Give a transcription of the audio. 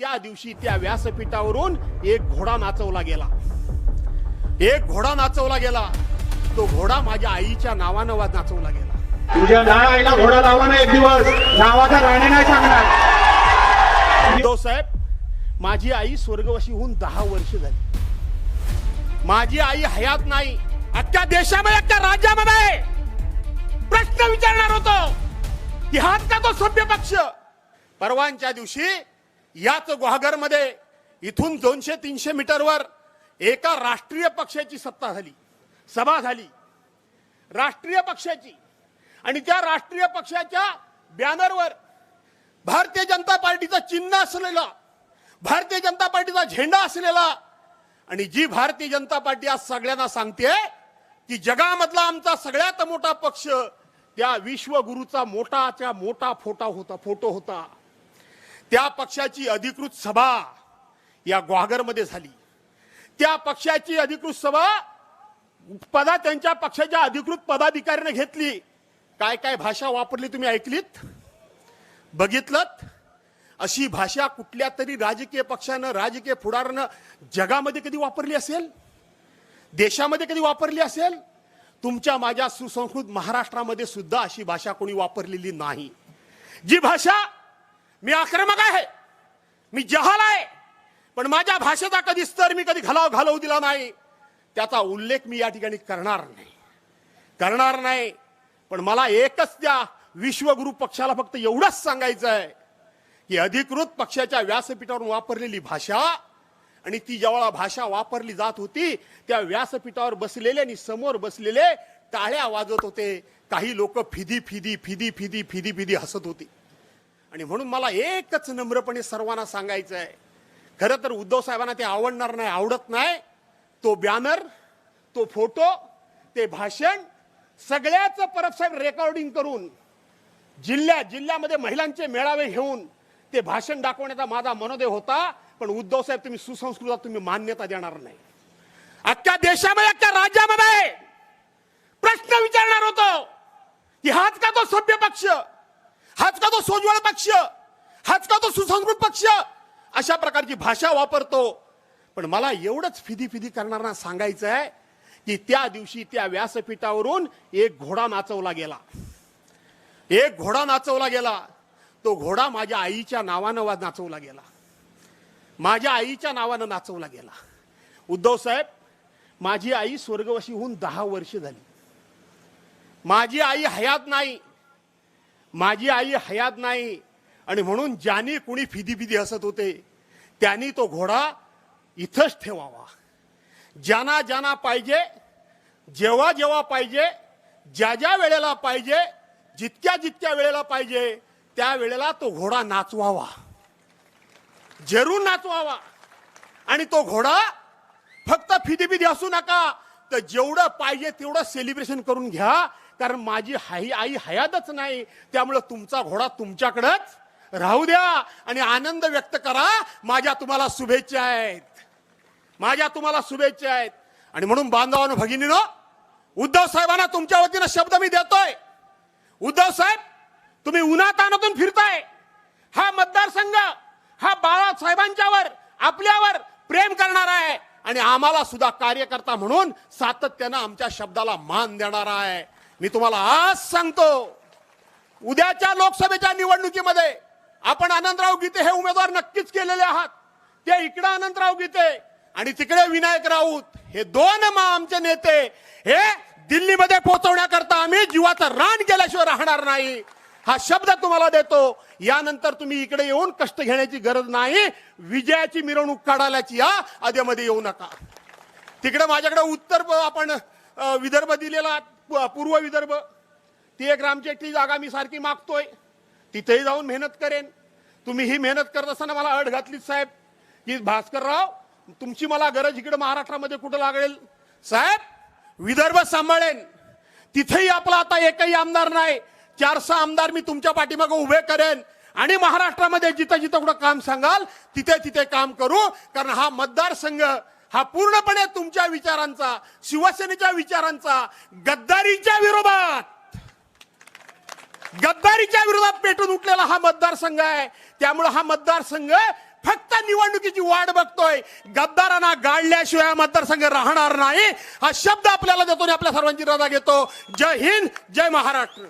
त्या दिवशी त्या व्यासपीठावरून एक घोडा नाचवला गेला. एक घोडा नाचवला गेला. तो घोडा माझ्या आईच्या नावानं नाचवला गेला. तुझ्या नाळाईला घोडा लावा ना एक दिवस. नावाचा राणे नाही सांगणार. साहेब माझी आई स्वर्गवासी होऊन दहा वर्ष झाली. माझी आई हयात नाही. अख्ख्या देशामध्ये अख्ख्या राज्यामध्ये प्रश्न विचारणार होतो. की हात का तो सभ्य पक्ष? परवानच्या दिवशी याच गुहागर इथून दोनशे तीनशे मीटरवर एका राष्ट्रीय पक्षाची सत्ता झाली सभा झाली. राष्ट्रीय पक्षाची. आणि त्या राष्ट्रीय पक्षाच्या बॅनरवर भारतीय जनता पार्टीचं चिन्ह असलेला भारतीय जनता पार्टीचा झेंडा असलेला आणि जी भारतीय जनता पार्टी आज सगळ्यांना सांगते की जगामधला आमचा सगळ्यात मोठा पक्ष त्या विश्वगुरूचा मोठाच्या मोठा फोटा होता फोटो होता. त्या पक्षाची अधिकृत सभा या ग्वागरमध्ये झाली. त्या पक्षाची अधिकृत सभा पदा त्यांच्या पक्षाच्या अधिकृत पदाधिकाऱ्याने घेतली. काय काय भाषा वापरली तुम्ही ऐकलीत? बघितलं अशी भाषा कुठल्या तरी राजकीय पक्षानं राजकीय पुढारानं जगामध्ये कधी वापरली असेल? देशामध्ये कधी वापरली असेल? तुमच्या माझ्या सुसंस्कृत महाराष्ट्रामध्ये सुद्धा अशी भाषा कोणी वापरलेली नाही. जी भाषा मी आक्रमक आहे. मी जहाल आहे. पण माझ्या भाषेचा कधी स्तर मी कधी घालाव घालवू दिला नाही. त्याचा उल्लेख मी या ठिकाणी करणार नाही. करणार नाही. पण मला एकच त्या विश्वगुरु पक्षाला फक्त एवढंच सांगायचं आहे की अधिकृत पक्षाच्या व्यासपीठावरून वापरलेली भाषा आणि ती जेव्हा भाषा वापरली जात होती त्या व्यासपीठावर बसलेले आणि समोर बसलेले टाळ्या वाजत होते. काही लोक फिदी फिदी फिदी फिदी फिदी फिदी हसत होती. आणि म्हणून मला एकच नम्रपणे सर्वांना सांगायचं आहे खरं तर उद्धव साहेबांना ते आवडणार नाही आवडत नाही. तो बॅनर तो फोटो ते भाषण सगळ्याचं परब साहेब रेकॉर्डिंग करून जिल्ह्या जिल्ह्यामध्ये महिलांचे मेळावे घेऊन ते भाषण दाखवण्याचा माझा मनोदय होता पण उद्धव साहेब तुम्ही सुसंस्कृतात तुम्ही मान्यता देणार नाही. अख्ख्या देशामध्ये अख्ख्या राज्यामध्ये प्रश्न विचारणार होतो की हाच का तो सभ्य पक्ष? हाच का तो सोज्वळ पक्ष हाच का तो सुसंस्कृत पक्ष अशा प्रकारची भाषा वापरतो. पण मला एवढंच फिदी फिदी करणारा सांगायचं आहे की त्या दिवशी त्या व्यासपीठावरून एक घोडा नाचवला गेला. एक घोडा नाचवला गेला. तो घोडा माझ्या आईच्या नावानं वा- नाचवला गेला. माझ्या आईच्या नावानं नाचवला गेला. उद्धव साहेब माझी आई स्वर्गवशी होऊन दहा वर्ष झाली. माझी आई हयात नाही. माझी आई हयात नाही. आणि म्हणून ज्याने कुणी फिदी फिदी हसत होते त्यांनी तो घोडा इथंच ठेवावा. ज्यांना ज्यांना पाहिजे जेव्हा जेव्हा पाहिजे ज्या ज्या वेळेला पाहिजे जितक्या जितक्या वेळेला पाहिजे त्या वेळेला तो घोडा नाचवावा. जरूर नाचवावा. आणि तो घोडा फक्त फिदी फिदी असू नका तर जेवढं पाहिजे तेवढं सेलिब्रेशन करून घ्या कारण माझी आई आई हयातच नाही. त्यामुळं तुमचा घोडा तुमच्याकडंच. राहू द्या आणि आनंद व्यक्त करा. माझ्या तुम्हाला शुभेच्छा आहेत. माझ्या तुम्हाला शुभेच्छा आहेत. आणि म्हणून बांधवानं भगिनीनं उद्धव साहेबांना तुमच्या वतीनं शब्द मी देतोय. उद्धव साहेब तुम्ही उन्हातानातून फिरताय. हा मतदारसंघ हा बाळासाहेबांच्यावर आपल्यावर प्रेम करणार आहे. आणि आम्हाला सुद्धा कार्यकर्ता म्हणून सातत्यानं आमच्या शब्दाला मान देणारा आहे. मी तुम्हाला आज सांगतो उद्याच्या लोकसभेच्या निवडणुकीमध्ये आपण आनंदराव गीते हे उमेदवार नक्कीच केलेले आहात. ते इकडे आनंदराव गीते आणि तिकडे विनायक राऊत हे दोन मा आमचे नेते हे दिल्लीमध्ये पोहोचवण्याकरता आम्ही जीवाचं रान केल्याशिवाय राहणार नाही. हा शब्द तुम्हाला देतो. यानंतर तुम्ही इकडे येऊन कष्ट घेण्याची गरज नाही. विजयाची मिरवणूक काढायची या आधीमध्ये येऊ नका. तिकडे माझ्याकडे उत्तर आपण विदर्भ दिलेला पूर्व विदर्भ. ती एक रामचेट्टी जागा मी सारखी मागतोय. तिथेही जाऊन मेहनत करेन. तुम्ही ही मेहनत करत असताना मला अड घातलीच साहेब. की भास्करराव तुमची मला गरज इकडे महाराष्ट्रामध्ये कुठं लागेल? साहेब विदर्भ सांभाळेन. तिथेही आपला आता एकही आमदार नाही. चार सहा आमदार मी तुमच्या पाठीमागे उभे करेन. आणि महाराष्ट्रामध्ये जिथं जिथं कुठं काम सांगाल तिथे तिथे काम करू. कारण हा मतदारसंघ हा पूर्णपणे तुमच्या विचारांचा शिवसेनेच्या विचारांचा गद्दारीच्या विरोधात. गद्दारीच्या विरोधात पेटून उठलेला हा मतदारसंघ आहे. त्यामुळे हा मतदारसंघ फक्त निवडणुकीची वाट बघतोय. गद्दारांना गाडल्याशिवाय हा मतदारसंघ राहणार नाही. हा शब्द आपल्याला देतो आणि आपल्या सर्वांची रजा घेतो. जय हिंद जय महाराष्ट्र.